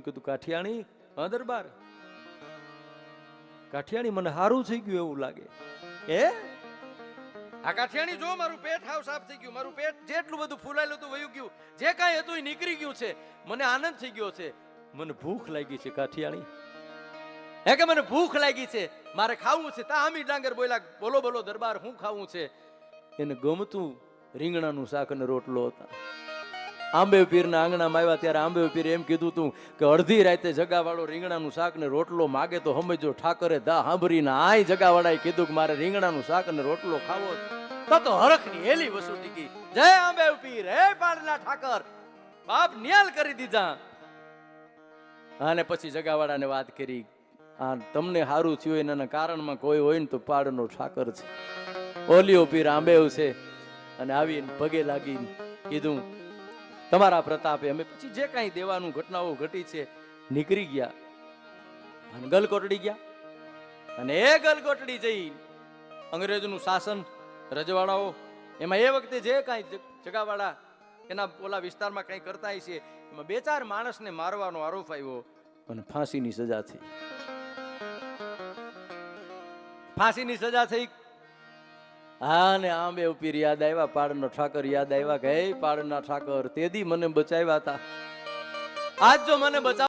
કીધું કાઠિયાણી હા દરબાર. કાઠિયાણી મને સારું થઈ ગયું એવું લાગે. એ આ કાઠિયાણી જો મારું પેટ હાવ સાફ થઈ ગયું મારું પેટ જેટલું બધું ફૂલાયેલું હતું વયું ગયું જે કાંઈ હતું એ નીકળી ગયું છે. મને આનંદ થઈ ગયો છે. મને ભૂખ લાગી છે કાઠિયાણી. હે કે મને ભૂખ લાગી છે? મારે ખાવું છે. તા આમી ડાંગર બોલા બોલો બોલો દરબાર હું ખાવું છે. એને ગમતું રીંગણાનું શાક અને રોટલો હતા. આંબે પીરના આંગણામાં આવ્યા ત્યારે આંબે પીર એમ કીધું તું કે અડધી રાતે જગાવાળો રીંગણાનું શાક ને રોટલો માગે તો સમજો ઠાકરે દા સાંભળીને આય જગાવાળાએ કીધું કે મારે રીંગણાનું શાક ને રોટલો ખાવો. તો તો હરખની હેલી વસૂટી ગઈ. જય આંબે હે પાડલા ઠાકર. બાપ નિયાલ કરી દીધા. અને પછી જગાવાળાને વાત કરી, આ તમને સારું થયું એના કારણમાં કોઈ હોય ને તો પાડનો ઠાકર છે. ઓલિયો પીર આંબેવ છે અને આવીને પગે લાગીને કીધું તમારા પ્રતાપે અમે પછી જે કાંઈ દેવાનું ઘટનાઓ ઘટી છે, નીકળી ગયા. અને ગલકોટડી ગયા. અને એ ગલકોટડી જઈ અંગ્રેજનું શાસન, રજવાડાઓ, એમાં એ વખતે જે કાંઈ જગાવાળા એના ઓલા વિસ્તારમાં કંઈ કરતા છે એમાં બે ચાર માણસને મારવાનો આરોપ આવ્યો અને ફાંસીની સજા થઈ. ફાંસીની સજા થઈ હા, ને આંબે ઉપીર યાદ આવ્યા, પાડનો ઠાકર યાદ આવ્યા કે પાડના ઠાકર, તેદી મને બચાવ્યા હતા આજ જો મને બચાવ